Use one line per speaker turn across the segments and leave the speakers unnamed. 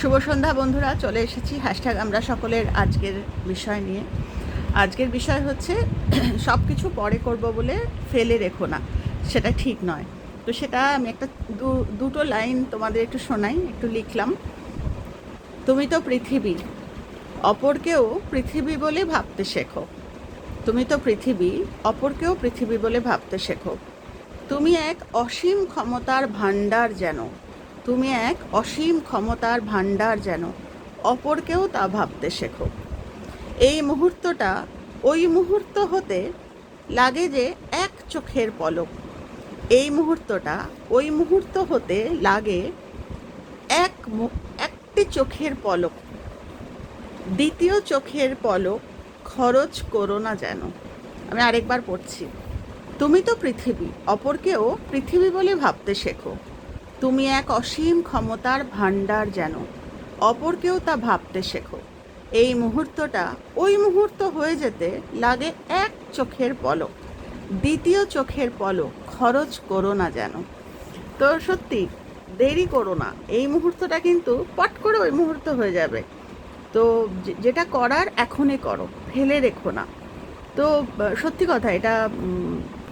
শুভ সন্ধ্যা বন্ধুরা, চলে এসেছি হ্যাশট্যাগ আমরা সকলের আজকের বিষয় নিয়ে। আজকের বিষয় হচ্ছে সব কিছু পরে করব বলে ফেলে রেখো না, সেটা ঠিক নয়। তো সেটা আমি একটা দুটো লাইন তোমাদের একটু শোনাই, একটু লিখলাম। তুমি তো পৃথিবী, অপরকেও পৃথিবী বলে ভাবতে শেখো। তুমি তো পৃথিবী, অপরকেও পৃথিবী বলে ভাবতে শেখো। তুমি এক অসীম ক্ষমতার ভাণ্ডার যেন তুমি এক অসীম ক্ষমতার ভাণ্ডার যেন, অপরকেও তা ভাবতে শেখো। এই মুহূর্তটা ওই মুহূর্ত হতে লাগে যে এক চোখের পলক। এই মুহূর্তটা ওই মুহূর্ত হতে লাগে এক একটি চোখের পলক। দ্বিতীয় চোখের পলক খরচ করো না যেন। আমি আরেকবার পড়ছি। তুমি তো পৃথিবী, অপরকেও পৃথিবী বলে ভাবতে শেখো। তুমি এক অসীম ক্ষমতার ভাণ্ডার যেন। অপরকেও তা ভাবতে শেখো। এই মুহূর্তটা ওই মুহূর্ত হয়ে যেতে লাগে এক চোখের পলক। দ্বিতীয় চোখের পলক খরচ করো না যেন। তো সত্যি, দেরি করো না। এই মুহূর্তটা কিন্তু পট করে ওই মুহূর্ত হয়ে যাবে। তো যেটা করার এখনই করো, ফেলে রেখো না। তো, সত্যি কথা, এটা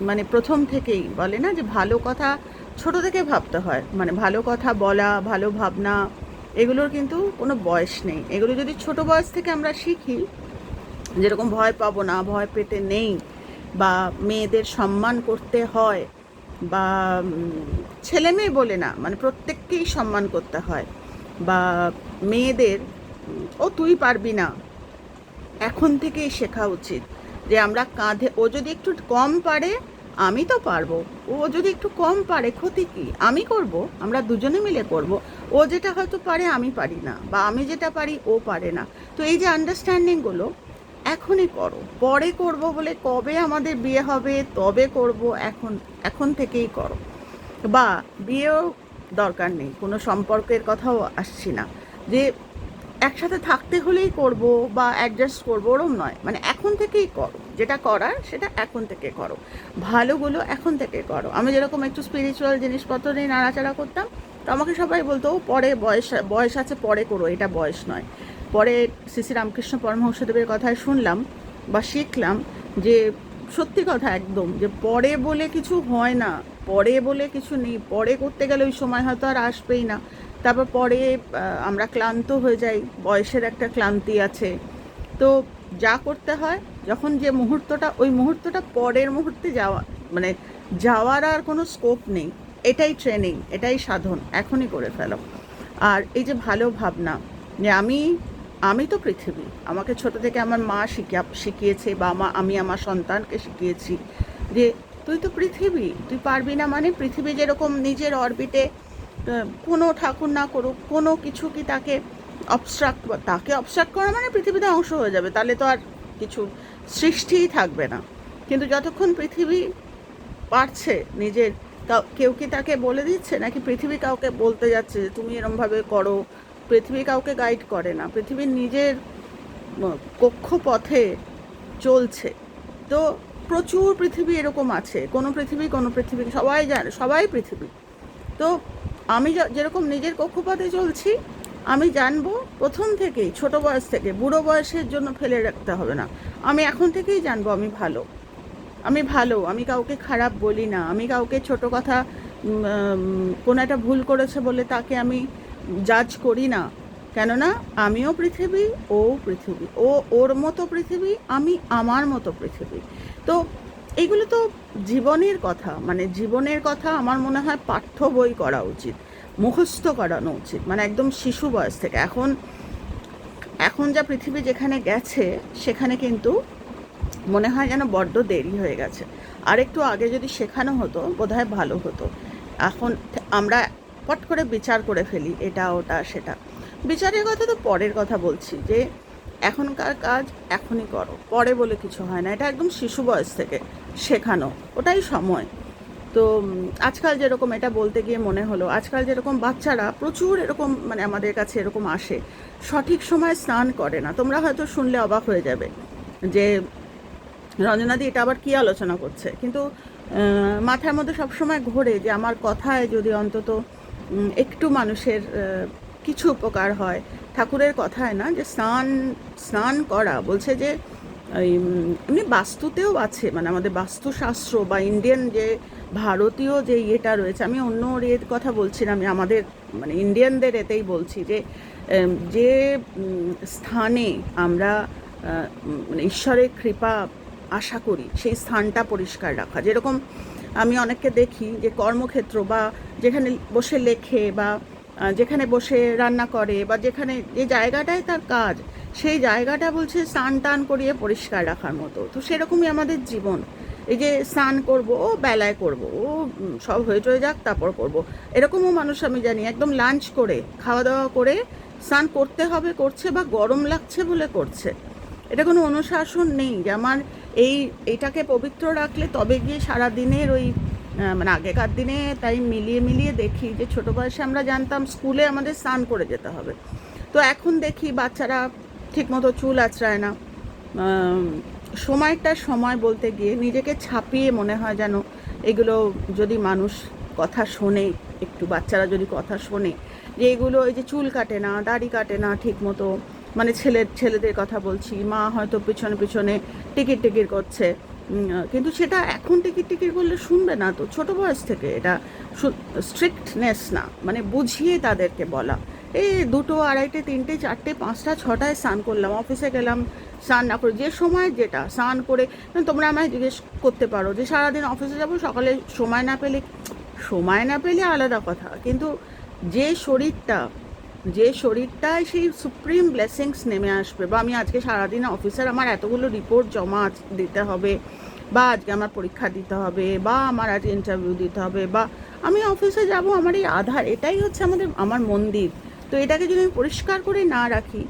মানে প্রথম থেকেই বলে না যে ভালো কথা ছোট থেকে ভাবতে হয়। মানে ভালো কথা বলা, ভালো ভাবনা, এগুলোর কিন্তু কোনো বয়স নেই। এগুলো যদি ছোট বয়স থেকে আমরা শিখি, যেরকম ভয় পাবো না, ভয় পেতে নেই, বা মেয়েদের সম্মান করতে হয়, বা ছেলে মেয়ে বলে না মানে প্রত্যেককেই সম্মান করতে হয়, বা মেয়েদের, ও তুই পারবি না, এখন থেকেই শেখা উচিত। যে আমরা কাঁধে, ও যদি একটু কম পারে, আমি তো পারব। ও যদি একটু কম পারে, ক্ষতি কি? আমি করব, আমরা দুজনে মিলে করব। ও যেটা হয়তো পারে, আমি পারি না, বা আমি যেটা পারি, ও পারে না। তো এই যে আন্ডারস্ট্যান্ডিংগুলো এখনই করো। পরে করব বলে কবে আমাদের বিয়ে হবে, তবে করব, এখন এখন থেকেই করো। বা বিয়েও দরকার নেই, কোনো সম্পর্কের কথাও আসছি না। যে একসাথে থাকতে হলেই করব বা অ্যাডজাস্ট করব, ওরম নয়। মানে এখন থেকেই করো, যেটা করার সেটা এখন থেকে করো। ভালোগুলো এখন থেকে করো। আমি যেরকম একটু স্পিরিচুয়াল জিনিসপত্র নিয়ে নাড়াচাড়া করতাম, তো আমাকে সবাই বলতো পরে বয়স বয়স আছে, পরে করো, এটা বয়স নয়। পরে শ্রী শ্রী রামকৃষ্ণ পরমহংসদেবের কথায় শুনলাম বা শিখলাম যে, সত্যি কথা একদম, যে পরে বলে কিছু হয় না, পরে বলে কিছু নেই, পরে করতে গেলে ওই সময় হয়তো আর আসবেই না। তারপর পরে আমরা ক্লান্ত হয়ে যাই, বয়সের একটা ক্লান্তি আছে। তো যা করতে হয়, যখন যে মুহূর্তটা, ওই মুহূর্তটা পরের মুহূর্তে যাওয়া মানে যাওয়ার আর কোনো স্কোপ নেই। এটাই ট্রেনিং এটাই সাধন, এখনই করে ফেলো। আর এই যে ভালো ভাবনা, যে আমি আমি তো পৃথিবী, আমাকে ছোট থেকে আমার মা শিখিয়া, শিখিয়েছে বা মা, আমি আমার সন্তানকে শিখিয়েছি যে, তুই তো পৃথিবী, তুই পারবি না মানে পৃথিবী যেরকম নিজের অরবিটে কোনো ঠাকুর না করুক, কোনো কিছু কি তাকে অবস্ট্রাক্ট তাকে অবস্ট্রাক্ট করা মানে পৃথিবীতে অংশ হয়ে যাবে, তাহলে তো আর কিছু সৃষ্টিই থাকবে না। কিন্তু যতক্ষণ পৃথিবী পারছে নিজের, কাউ- কি তাকে বলে দিচ্ছে? নাকি পৃথিবী কাউকে বলতে যাচ্ছে যে তুমি এরমভাবে করো? পৃথিবী কাউকে গাইড করে না পৃথিবীর নিজের কক্ষপথে চলছে। তো প্রচুর পৃথিবী এরকম আছে, কোনো পৃথিবী কোনো পৃথিবী, সবাই জানে, সবাই পৃথিবী। তো আমি যেরকম নিজের কক্ষপথে চলছি, আমি জানব প্রথম থেকেই, ছোট বয়স থেকে, বুড়ো বয়সের জন্য ফেলে রাখতে হবে না। আমি এখন থেকেই জানব আমি ভালো। আমি ভালো, আমি কাউকে খারাপ বলি না। আমি কাউকে ছোট কথা কোনো একটা ভুল করেছে বলে তাকে আমি জাজ করি না। কেননা, আমিও পৃথিবী, ও পৃথিবী। ও ওর মতো পৃথিবী, আমি আমার মতো পৃথিবী। তো এইগুলো তো জীবনের কথা। মানে জীবনের কথা আমার মনে হয় পাঠ্য বই করা উচিত, মুখস্থ করানো উচিত মানে একদম শিশু বয়স থেকে। এখন এখন যা পৃথিবী যেখানে গেছে, সেখানে কিন্তু মনে হয় যেন বড্ড দেরি হয়ে গেছে। আর একটু আগে যদি শেখানো হতো, বোধহয় ভালো হতো। এখন আমরা পট করে বিচার করে ফেলি, এটা, ওটা, সেটা। বিচারের কথা তো পরের কথা বলছি, যে এখনকার কাজ এখনই করো। পরে বলে কিছু হয় না। এটা একদম শিশু বয়স থেকে শেখানো। ওটাই সময়। তো আজকাল যেরকম এটা বলতে গিয়ে মনে হলো, আজকাল যেরকম বাচ্চারা প্রচুর এরকম মানে আমাদের কাছে এরকম আসে, সঠিক সময় স্নান করে না। তোমরা হয়তো শুনলে অবাক হয়ে যাবে যে, রঞ্জনাদি এটা আবার কি আলোচনা করছে? কিন্তু মাথার মধ্যে সবসময় ঘোরে যে আমার কথায় যদি অন্তত একটু মানুষের কিছু উপকার হয় ঠাকুরের কথায় না, যে স্নান স্নান করা, বলছে যে ওই এমনি বাস্তুতেও আছে মানে আমাদের বাস্তুশাস্ত্র বা ইন্ডিয়ান যে, ভারতীয় যে ইয়েটা রয়েছে, আমি অন্য ইয়ের কথা বলছি না, আমি আমাদের মানে ইন্ডিয়ানদের এতেই বলছি যে যে স্থানে আমরা মানে ঈশ্বরের কৃপা আশা করি, সেই স্থানটা পরিষ্কার রাখা। যেরকম আমি অনেককে দেখি যে কর্মক্ষেত্র বা যেখানে বসে লেখে বা যেখানে বসে রান্না করে বা যেখানে যে জায়গাটায় তার কাজ, সেই জায়গাটা বলছে স্নান টান করিয়ে পরিষ্কার রাখার মতো। তো সেরকমই আমাদের জীবন। এই যে স্নান করব, ও বেলায় করব, ও সব হয়ে টয়ে যাক, তারপর করব। এরকমও মানুষ আমি জানি, একদম লাঞ্চ করে খাওয়া দাওয়া করে স্নান করতে হবে, করছে বা গরম লাগছে বলে করছে। এটা কোনো অনুশাসন নেই যে আমার এই এইটাকে পবিত্র রাখলে তবে গিয়ে সারা দিনের ওই মানে আগেকার দিনে তাই মিলিয়ে মিলিয়ে দেখি যে ছোটো বয়সে আমরা জানতাম স্কুলে আমাদের স্নান করে যেতে হবে। তো এখন দেখি বাচ্চারা ঠিকমতো চুল আঁচড়ায় না। সময়টা সময় বলতে গিয়ে নিজেকে ছাপিয়ে মনে হয় যেন এগুলো যদি মানুষ কথা শোনে, একটু বাচ্চারা যদি কথা শোনে যে এগুলো এই যে চুল কাটে না, দাড়ি কাটে না ঠিক মতো মানে ছেলের ছেলেদের কথা বলছি, মা হয়তো পিছনে পিছনে টিকিট টিকিট করছে। কিন্তু সেটা এখন টিকিট টিকিট করলে শুনবে না তো, ছোট বয়স থেকে। এটা স্ট্রিক্টনেস না মানে বুঝিয়ে তাদেরকে বলা। এই দুটো আড়াইটে, তিনটে, চারটে, পাঁচটা, ছটায় স্নান করলাম অফিসে গেলাম, স্নান না করে, যে সময় যেটা, স্নান করে তোমরা আমায় জিজ্ঞেস করতে পারো যে সারাদিন অফিসে যাব, সকালে সময় না পেলে, সময় না পেলে আলাদা কথা। কিন্তু যে শরীরটা যে শরীরটায় সেই সুপ্রিম ব্লেসিংস নেমে আসবে বা আমি আজকে সারাদিন অফিসের আমার এতগুলো রিপোর্ট জমা দিতে হবে বা আজকে আমার পরীক্ষা দিতে হবে বা আমার আজ ইন্টারভিউ দিতে হবে বা আমি অফিসে যাব, আমার এই আধার, এটাই হচ্ছে আমাদের, আমার মন্দির। তো এটাকে যদি আমি পরিষ্কার করে না রাখি,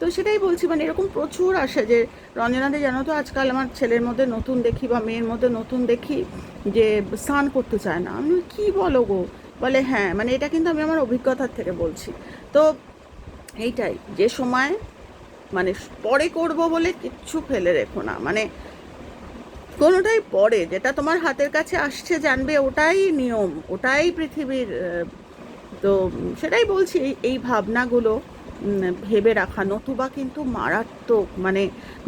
তো সেটাই বলছি মানে এরকম প্রচুর আসে যে রঞ্জনাতে জানো তো আজকাল আমার ছেলের মধ্যে নতুন দেখি বা মেয়ের মধ্যে নতুন দেখি যে স্নান করতে চায় না। আমি কি বলো গো? বলে হ্যাঁ মানে এটা কিন্তু আমি আমার অভিজ্ঞতার থেকে বলছি। তো এইটাই, যে সময় মানে পরে করব বলে কিচ্ছু ফেলে রেখো না। মানে কোনোটাই পরে, যেটা তোমার হাতের কাছে আসছে, জানবে, ওটাই নিয়ম, ওটাই পৃথিবীর তো সেটাই বলছি এই- ভাবনাগুলো। ভেবে রাখা। নতুবা কিন্তু মারাত্মক মানে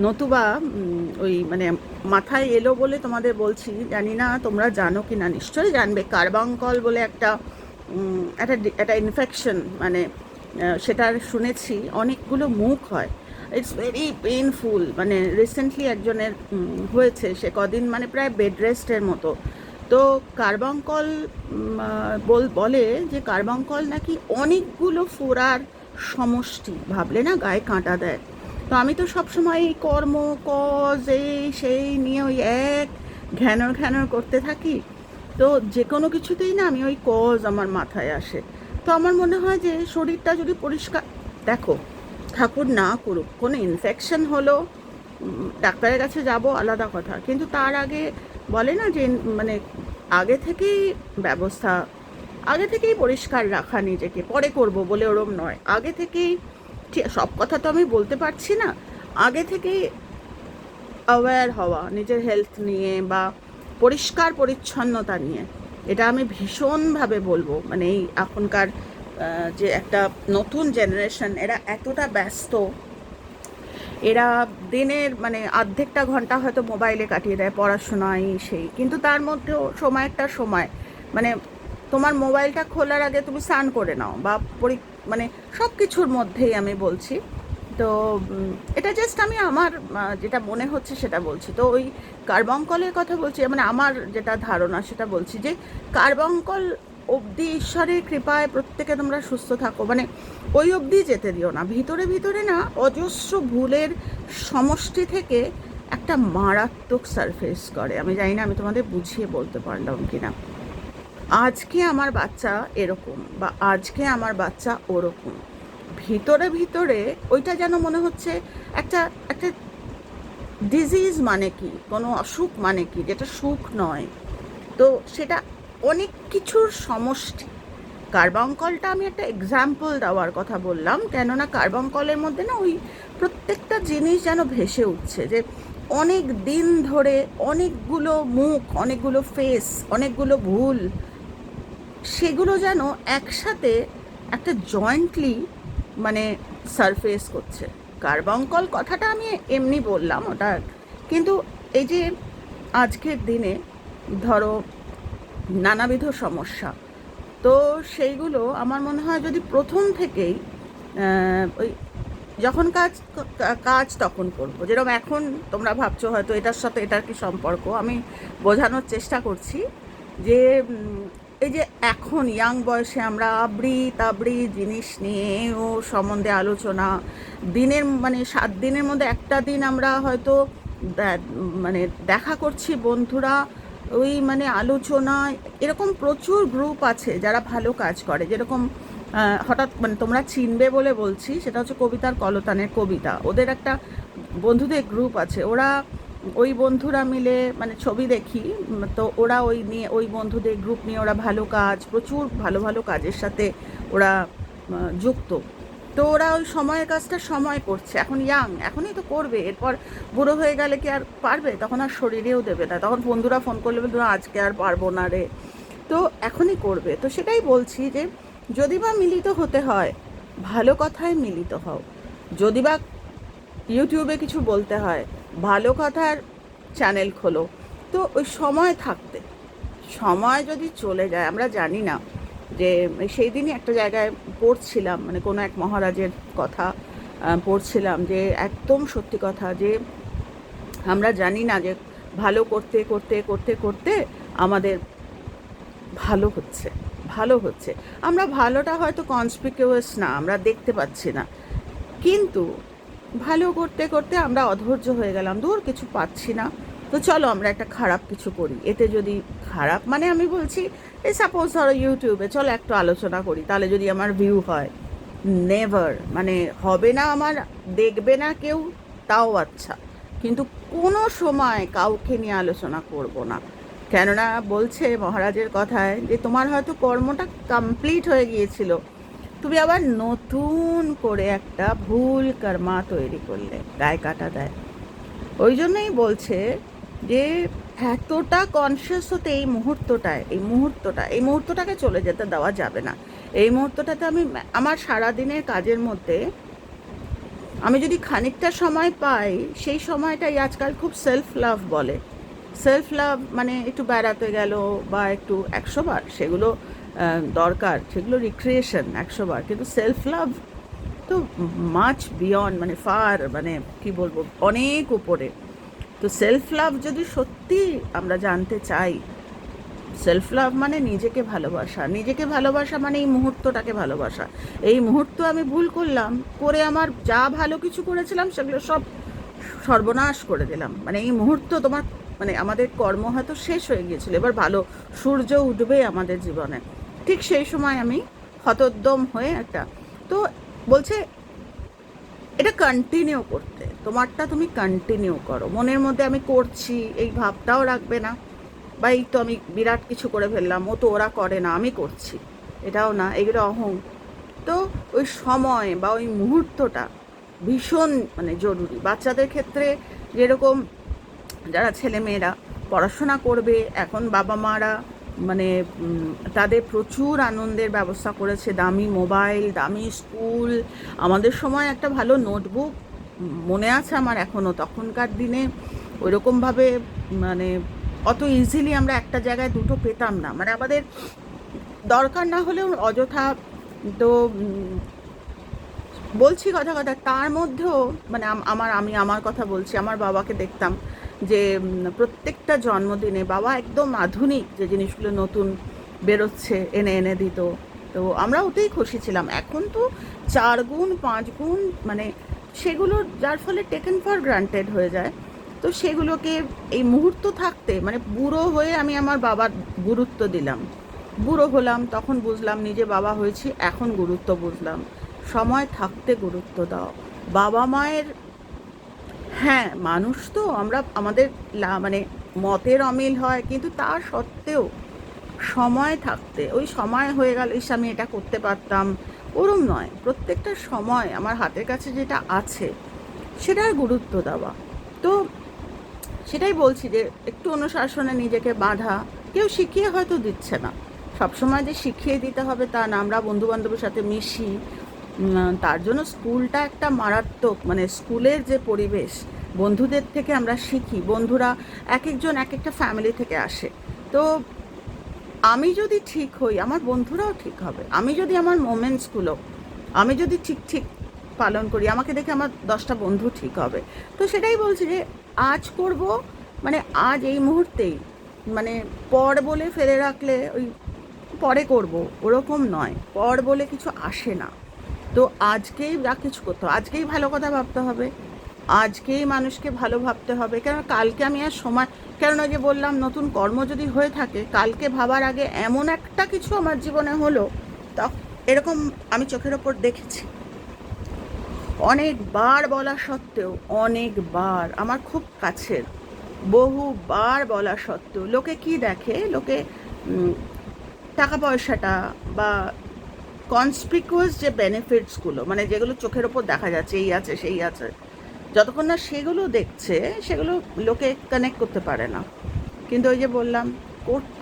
নতুবা ওই মানে মাথায় এলো বলে তোমাদের বলছি, জানি না তোমরা জানো কি না নিশ্চয়ই জানবে। কার্বাঙ্কল বলে একটা একটা একটা ইনফেকশন মানে সেটা শুনেছি, অনেকগুলো মুখ হয়। ইটস ভেরি পেইনফুল মানে রিসেন্টলি একজনের হয়েছে, সে কদিন মানে প্রায় বেড রেস্টের মতো। তো কার্বাঙ্কল বল, বলে যে কার্বাঙ্কল নাকি অনেকগুলো ফোড়ার সমষ্টি। ভাবলে না গায়ে কাঁটা দেয়। তো আমি তো সবসময় এই কর্ম, কজ, এই, সেই নিয়ে ওই এক ঘ্যানর ঘ্যানর করতে থাকি। তো যে কোনো কিছুতেই না আমি ওই কজ আমার মাথায় আসে। তো আমার মনে হয় যে শরীরটা যদি পরিষ্কার, দেখো, ঠাকুর না করুক, কোনো ইনফেকশন হলো ডাক্তারের কাছে যাব, আলাদা কথা। কিন্তু তার আগে বলে না যে মানে আগে থেকেই ব্যবস্থা আগে থেকেই পরিষ্কার রাখা নিজেকে, পরে করব বলে ওরম নয়। আগে থেকেই সব কথা তো আমি বলতে পারছি না। আগে থেকেই অ্যাওয়্যার হওয়া, নিজের হেলথ নিয়ে বা পরিষ্কার পরিচ্ছন্নতা নিয়ে, এটা আমি ভীষণভাবে বলব। মানে এই এখনকার যে একটা নতুন জেনারেশন এরা এতটা ব্যস্ত। এরা দিনের মানে অর্ধেকটা ঘণ্টা হয়তো মোবাইলে কাটিয়ে দেয় পড়াশোনায় সেই, কিন্তু তার মধ্যেও সময় একটা সময়। মানে তোমার মোবাইলটা খোলার আগে তুমি স্নান করে নাও বা পরি মানে সব কিছুর মধ্যেই আমি বলছি। তো এটা জাস্ট আমি আমার যেটা মনে হচ্ছে সেটা বলছি। তো ওই কার্বঙ্কলের কথা বলছি মানে আমার যেটা ধারণা সেটা বলছি যে কার্বঙ্কল অবধি ঈশ্বরের কৃপায় প্রত্যেকে তোমরা সুস্থ থাকো। মানে ওই অবধি যেতে দিও না। ভিতরে ভিতরে না অজস্র ভুলের সমষ্টি থেকে একটা মারাত্মক সারফেস করে। আমি জানি না, আমি তোমাদের বুঝিয়ে বলতে পারলাম কিনা। আজকে আমার বাচ্চা এরকম বা আজকে আমার বাচ্চা ওরকম। ভিতরে ভিতরে ওইটা যেন মনে হচ্ছে একটা একটা ডিজিজ মানে কি? কোনো অসুখ মানে কি? যেটা সুখ নয়। তো সেটা অনেক কিছুর সমষ্টি। কার্বঙ্কলটা আমি একটা এক্সাম্পল দেওয়ার কথা বললাম, কেননা কার্বঙ্কলের মধ্যে না ওই প্রত্যেকটা জিনিস যেন ভেসে উঠছে যে অনেক দিন ধরে অনেকগুলো মুখ, অনেকগুলো ফেস অনেকগুলো ভুল সেগুলো যেন একসাথে একটা জয়েন্টলি মানে সারফেস করছে। কার্বঙ্কল কথাটা আমি এমনি বললাম ওটা, কিন্তু এই যে আজকের দিনে ধরো নানাবিধ সমস্যা, তো সেইগুলো আমার মনে হয় যদি প্রথম থেকেই ওই যখন কাজ কাজ তখন করব। যেরকম এখন তোমরা ভাবছ হয়তো এটার সাথে এটার কি সম্পর্ক, আমি বোঝানোর চেষ্টা করছি যে এই যে এখন ইয়াং বয়সে আমরা আবড়ি তাবড়ি জিনিস নিয়ে ও সম্বন্ধে আলোচনা। দিনের মানে সাত দিনের মধ্যে একটা দিন আমরা হয়তো মানে দেখা করছি বন্ধুরা, ওই মানে আলোচনা, এরকম প্রচুর গ্রুপ আছে যারা ভালো কাজ করে। যেরকম হঠাৎ মানে তোমরা চিনবে বলে বলছি, সেটা হচ্ছে কবিতার কলতানের কবিতা। ওদের একটা বন্ধুদের গ্রুপ আছে। ওরা ওই বন্ধুরা মিলে মানে ছবি দেখি তো ওরা ওই নিয়ে, ওই বন্ধুদের গ্রুপ নিয়ে ওরা ভালো কাজ, প্রচুর ভালো ভালো কাজের সাথে ওরা যুক্ত। তো ওরা ওই সময়ের কাজটা সময় করছে, এখন ইয়াং এখনই তো করবে, এরপর বুড়ো হয়ে গেলে কি আর পারবে? তখন আর শরীরেও দেবে না, তখন বন্ধুরা ফোন করলে বলবে আজকে আর পারব না রে। তো এখনই করবে। তো সেটাই বলছি যে, যদি বা মিলিত হতে হয়, ভালো কথায় মিলিত হও। যদি বা ইউটিউবে কিছু বলতে হয় ভালো কথার চ্যানেল খোলো। তো ওই সময় থাকতে, সময় যদি চলে যায়, আমরা জানি না যে সেই দিনই একটা জায়গায় পড়ছিলাম মানে কোনো এক মহারাজের কথা পড়ছিলাম যে একদম সত্যি কথা যে আমরা জানি না যে ভালো করতে করতে করতে করতে আমাদের ভালো হচ্ছে ভালো হচ্ছে। আমরা ভালোটা হয়তো কনসপিকিউয়াস না, আমরা দেখতে পাচ্ছি না। কিন্তু ভালো করতে করতে আমরা অধৈর্য হয়ে গেলাম। দূর কিছু পাচ্ছি না। তো চলো আমরা একটা খারাপ কিছু করি। এতে যদি খারাপ মানে আমি বলছি এই সাপোজ ধরো ইউটিউবে চলো একটু আলোচনা করি। তাহলে যদি আমার ভিউ হয় নেভার মানে হবে না আমার, দেখবে না কেউ, তাও আচ্ছা। কিন্তু কোনো সময় কাউকে নিয়ে আলোচনা করব না। কেননা বলছে মহারাজের কথায় যে তোমার হয়তো কর্মটা কমপ্লিট হয়ে গিয়েছিল। তুমি আবার নতুন করে একটা ভুল কর্মা তৈরি করলে, গায়ে কাটা দেয়। ওই জন্যই বলছে যে এতটা কনসিয়াস হতে এই মুহূর্তটায়, এই মুহূর্তটা এই মুহূর্তটাকে চলে যেতে দেওয়া যাবে না। এই মুহূর্তটাতে আমি আমার সারাদিনের কাজের মধ্যে আমি যদি খানিকটা সময় পাই, সেই সময়টাই আজকাল খুব সেলফ লাভ বলে। সেলফ লাভ মানে একটু বেড়াতে গেল বা একটু একশোবার সেগুলো দরকার, সেগুলো রিক্রিয়েশন একশো বার। কিন্তু সেলফ লাভ তো মাছ বিয়ন্ড মানে ফার মানে কি বলব, অনেক উপরে। তো সেলফ লাভ যদি সত্যি আমরা জানতে চাই সেলফ লাভ মানে নিজেকে ভালোবাসা। নিজেকে ভালোবাসা মানে এই মুহূর্তটাকে ভালোবাসা। এই মুহূর্ত আমি ভুল করলাম, করে আমার যা ভালো কিছু করেছিলাম, সেগুলো সব সর্বনাশ করে দিলাম। মানে এই মুহূর্ত তোমার মানে আমাদের কর্ম হয়তো শেষ হয়ে গিয়েছিল। এবার ভালো, সূর্য উঠবে আমাদের জীবনে। ঠিক সেই সময় আমি হতোদ্যম হয়ে একটা, তো বলছে, এটা কন্টিনিউ করতে, তোমারটা তুমি কন্টিনিউ করো। মনের মধ্যে আমি করছি, এই ভাবটাও রাখবে না। বা এই তো আমি বিরাট কিছু করে ফেললাম, ও তো ওরা করে না, আমি করছি। এটাও না, এগুলো অহং। তো ওই সময় বা ওই মুহূর্তটা ভীষণ মানে জরুরি। বাচ্চাদের ক্ষেত্রে যেরকম যারা ছেলেমেয়েরা পড়াশোনা করবে, এখন বাবা মারা মানে তাদের প্রচুর আনন্দের ব্যবস্থা করেছে। দামি মোবাইল, দামি স্কুল। আমাদের সময় একটা ভালো নোটবুক মনে আছে আমার এখনও তখনকার দিনে ওইরকমভাবে মানে অত ইজিলি আমরা একটা জায়গায় দুটো পেতাম না। মানে আমাদের দরকার না হলেও অযথা তো বলছি কথা কথা। তার মধ্যেও মানে আমার, আমি, আমার কথা বলছি, আমার বাবাকে দেখতাম। যে প্রত্যেকটা জন্মদিনে বাবা একদম আধুনিক যে জিনিসগুলো নতুন বেরোচ্ছে, এনে এনে দিত। তো আমরা ওতেই খুশি ছিলাম। এখন তো চার গুণ, পাঁচ গুণ মানে সেগুলো যার ফলে টেকেন ফর গ্রান্টেড হয়ে যায়। তো সেগুলোকে এই মুহূর্ত থাকতে মানে বুড়ো হয়ে আমি আমার বাবার গুরুত্ব দিলাম। বুড়ো হলাম, তখন বুঝলাম নিজে বাবা হয়েছি, এখন গুরুত্ব বুঝলাম। সময় থাকতে গুরুত্ব দাও। বাবা মায়ের হ্যাঁ মানুষ তো আমরা, আমাদের মানে মতের অমিল হয়, কিন্তু তা সত্ত্বেও সময় থাকতে, ওই সময় হয়ে গেল, ইস, আমি এটা করতে পারতাম, ওরম নয়। প্রত্যেকটা সময় আমার হাতের কাছে যেটা আছে, সেটার গুরুত্ব দেওয়া। তো সেটাই বলছি যে, একটু অনুশাসনে নিজেকে বাঁধা, কেউ শিখিয়ে হয়তো দিচ্ছে না। সবসময় যে শিখিয়ে দিতে হবে তা না, আমরা বন্ধু বান্ধবের সাথে মিশি তার জন্য স্কুলটা একটা মারাত্মক মানে স্কুলের যে পরিবেশ, বন্ধুদের থেকে আমরা শিখি, বন্ধুরা এক একজন এক একটা ফ্যামিলি থেকে আসে। তো আমি যদি ঠিক হই, আমার বন্ধুরাও ঠিক হবে। আমি যদি আমার মোমেন্টসগুলো আমি যদি ঠিক ঠিক পালন করি, আমাকে দেখে আমার দশটা বন্ধু ঠিক হবে। তো সেটাই বলছি যে, আজ করব মানে আজ এই মুহূর্তেই মানে পর বলে ফেলে রাখলে ওই, পরে করব, ওরকম নয়। পর বলে কিছু আসে না। তো আজকেই যা কিছু করতে হবে, আজকেই ভালো কথা ভাবতে হবে, আজকেই মানুষকে ভালো ভাবতে হবে। কেন কালকে আমি আর সময়, কেন যে বললাম নতুন কর্ম যদি হয়ে থাকে, কালকে ভাবার আগে এমন একটা কিছু আমার জীবনে হলো, তা এরকম আমি চোখের ওপর দেখেছি। অনেকবার বলা সত্ত্বেও, অনেকবার, আমার খুব কাছের, বহুবার বলা সত্ত্বেও, লোকে কি দেখে? লোকে টাকা পয়সাটা বা কনসপিকুয়াস যে বেনিফিটসগুলো মানে যেগুলো চোখের ওপর দেখা যাচ্ছে, এই আছে, সেই আছে, যতক্ষণ না সেগুলো দেখছে, সেগুলো লোকে কানেক্ট করতে পারে না। কিন্তু ওই যে বললাম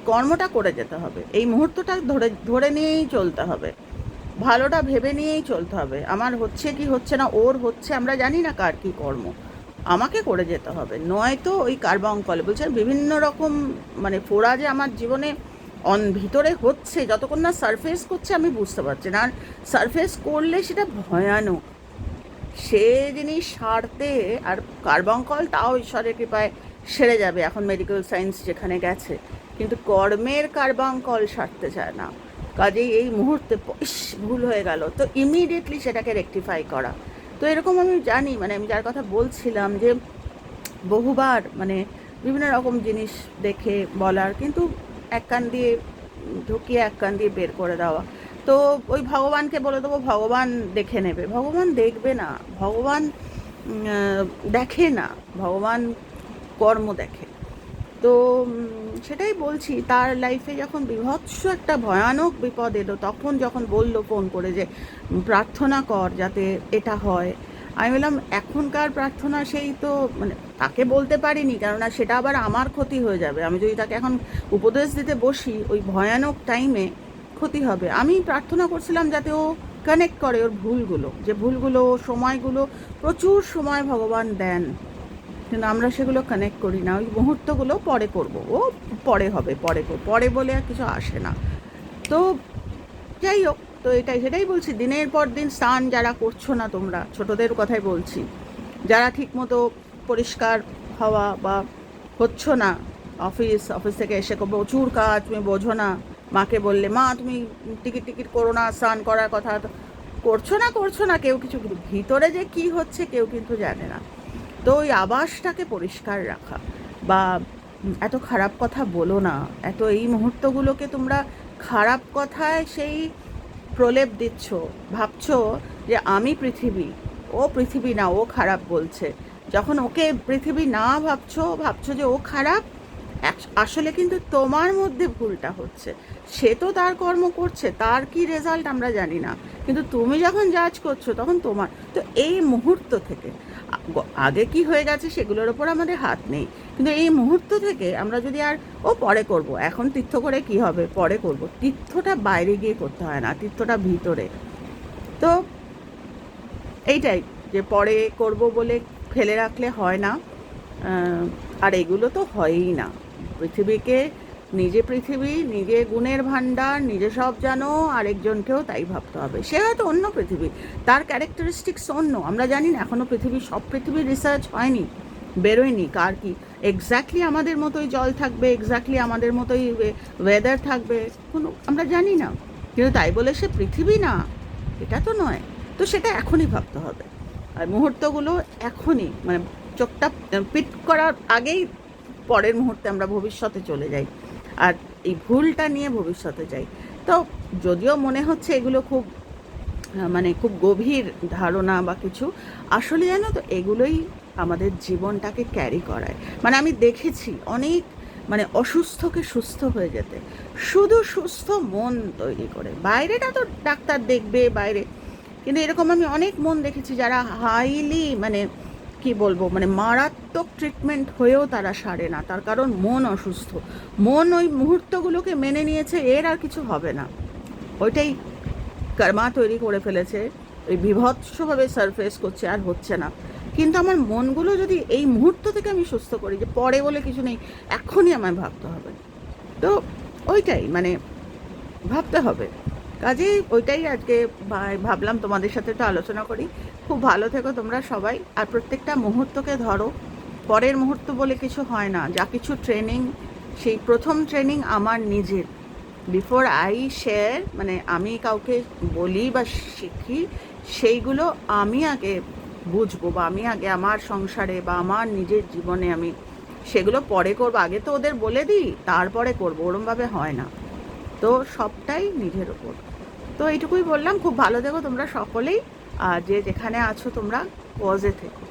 কর্মটা করে যেতে হবে। এই মুহূর্তটা ধরে ধরে নিয়েই চলতে হবে। ভালোটা ভেবে নিয়েই চলতে হবে। আমার হচ্ছে কি হচ্ছে না, ওর হচ্ছে, আমরা জানি না কার কি কর্ম। আমাকে করে যেতে হবে। নয়তো ওই কার্বা অঙ্কলে বলছেন বিভিন্ন রকম মানে ফোড়া যে আমার জীবনে অন ভিতরে হচ্ছে, যতক্ষণ না সারফেস করছে আমি বুঝতে পারছি না। আর সারফেস করলে সেটা ভয়ানক। সে জিনিস সারতে আর কার্বঙ্কল তাও ঈশ্বরের কৃপায় সেরে যাবে, এখন মেডিকেল সায়েন্স যেখানে গেছে। কিন্তু কর্মের কার্বঙ্কল সারতে চায় না। কাজেই এই মুহূর্তে ইস, ভুল হয়ে গেল। তো ইমিডিয়েটলি সেটাকে রেকটিফাই করা। তো এরকম আমি জানি মানে আমি যার কথা বলছিলাম যে বহুবার মানে বিভিন্ন রকম জিনিস দেখে বলার। কিন্তু এক কান দিয়ে ঢুকিয়ে এক কান দিয়ে বের করে দেওয়া। তো ওই ভগবানকে বলে দেবো, ভগবান দেখে নেবে। ভগবান দেখবে না। ভগবান দেখে না। ভগবান কর্ম দেখে। তো সেটাই বলছি, তার লাইফে যখন বিভৎস একটা ভয়ানক বিপদ এলো, তখন যখন বলল ফোন করে যে, প্রার্থনা কর যাতে এটা হয়। আমি বললাম, এখনকার প্রার্থনা সেই তো মানে তাকে বলতে পারিনি, কেননা সেটা আবার আমার ক্ষতি হয়ে যাবে। আমি যদি তাকে এখন উপদেশ দিতে বসি, ওই ভয়ানক টাইমে ক্ষতি হবে। আমি প্রার্থনা করছিলাম যাতে ও কানেক্ট করে ওর ভুলগুলো, যে ভুলগুলো, সময়গুলো প্রচুর সময় ভগবান দেন। কিন্তু আমরা সেগুলো কানেক্ট করি না, ওই মুহূর্তগুলো পরে করব। ও পরে হবে, পরে পরে বলে আর কিছু আসে না। তো যাই হোক তো এটাই, সেটাই বলছি, দিনের পর দিন স্নান যারা করছ না তোমরা, ছোটদের কথাই বলছি, যারা ঠিকমতো পরিষ্কার হওয়া বা হচ্ছ না, অফিস অফিস থেকে এসে প্রচুর কাজ, তুমি বোঝো না, মাকে বললে, মা, তুমি টিকিট টিকিট করো না, স্নান করার কথা করছ না করছ না, কেউ কিছু ভিতরে যে কি হচ্ছে কেউ কিন্তু জানে না। তো ওই আবাসটাকে পরিষ্কার রাখা বা এত খারাপ কথা বলো না, এত এই মুহূর্তগুলোকে তোমরা খারাপ কথায় সেই প্রলেপ দিচ্ছ। ভাবছ যে আমি পৃথিবী। ও পৃথিবী না, ও খারাপ বলছে। যখন ওকে পৃথিবী না ভাবছ ভাবছ যে ও খারাপ? আসলে কিন্তু তোমার মধ্যে ভুলটা হচ্ছে। সে তো তার কর্ম করছে, তার কি রেজাল্ট আমরা জানি না। কিন্তু তুমি যখন জাজ করছ, তখন তোমার তো এই মুহূর্ত থেকে আগে কি হয়ে গেছে সেগুলোর ওপর আমাদের হাত নেই। কিন্তু এই মুহূর্ত থেকে আমরা যদি আর, ও পরে করব, এখন তীর্থ করে কি হবে? পরে করব। তীর্থটা বাইরে গিয়ে করতে হয় না, তীর্থটা ভিতরে। তো এইটাই যে পরে করব বলে ফেলে রাখলে হয় না আর এগুলো তো হয়ই না। পৃথিবীকে নিজে পৃথিবী, নিজে গুণের ভাণ্ডার, নিজে সব জানো, আরেকজনকেও তাই ভাবতে হবে। সে হয়তো অন্য পৃথিবী, তার ক্যারেক্টারিস্টিক্স অন্য। আমরা জানি না এখনও পৃথিবীর সব পৃথিবীর রিসার্চ হয়নি, বেরোয়নি কার কি। এক্স্যাক্টলি আমাদের মতোই জল থাকবে এক্স্যাক্টলি আমাদের মতোই ওয়েদার থাকবে, কোনো, আমরা জানি না। কিন্তু তাই বলে সে পৃথিবী না, এটা তো নয়। তো সেটা এখনই ভাবতে হবে। আর মুহূর্তগুলো এখনই মানে চোখটা পিট করার আগেই পরের মুহূর্তে আমরা ভবিষ্যতে চলে যাই। আর এই ভুলটা নিয়ে ভবিষ্যতে যাই। তো যদিও মনে হচ্ছে এগুলো খুব মানে খুব গভীর ধারণা বা কিছু, আসলে জানো তো এগুলোই আমাদের জীবনটাকে ক্যারি করায়। মানে আমি দেখেছি অনেক মানে অসুস্থকে সুস্থ হয়ে যেতে। শুধু সুস্থ মন তৈরি করে। বাইরেটা তো ডাক্তার দেখবে বাইরে। কিন্তু এরকম আমি অনেক মন দেখেছি যারা হাইলি মানে কি বলব মানে মারাত্মক ট্রিটমেন্ট হয়েও তারা সারে না। তার কারণ মন অসুস্থ। মন ওই মুহূর্তগুলোকে মেনে নিয়েছে, এর আর কিছু হবে না। ওইটাই কর্মা তৈরি করে ফেলেছে ওই বিভৎসভাবে সারফেস করছে, আর হচ্ছে না। কিন্তু আমার মনগুলো যদি এই মুহূর্ত থেকে আমি সুস্থ করি, যে পরে বলে কিছু নেই, এখনই আমায় ভাবতে হবে। তো ওইটাই মানে ভাবতে হবে। কাজেই ওইটাই আজকে ভাবলাম তোমাদের সাথে একটু আলোচনা করি। খুব ভালো থেকো তোমরা সবাই। আর প্রত্যেকটা মুহূর্তকে ধরো, পরের মুহূর্ত বলে কিছু হয় না। যা কিছু ট্রেনিং সেই প্রথম ট্রেনিং আমার নিজের। বিফোর আই শেয়ার মানে আমি কাউকে বলি বা শিখি, সেইগুলো আমি আগে বুঝব বা আমি আগে আমার সংসারে বা আমার নিজের জীবনে আমি সেগুলো পরে করব। আগে তো ওদের বলে দিই, তারপরে করব। ওরমভাবে হয় না। তো সবটাই নিজের ওপর। তো এইটুকুই বললাম। খুব ভালো থেকো তোমরা সকলেই। আর যে যেখানে আছো তোমরা পজে থেকো।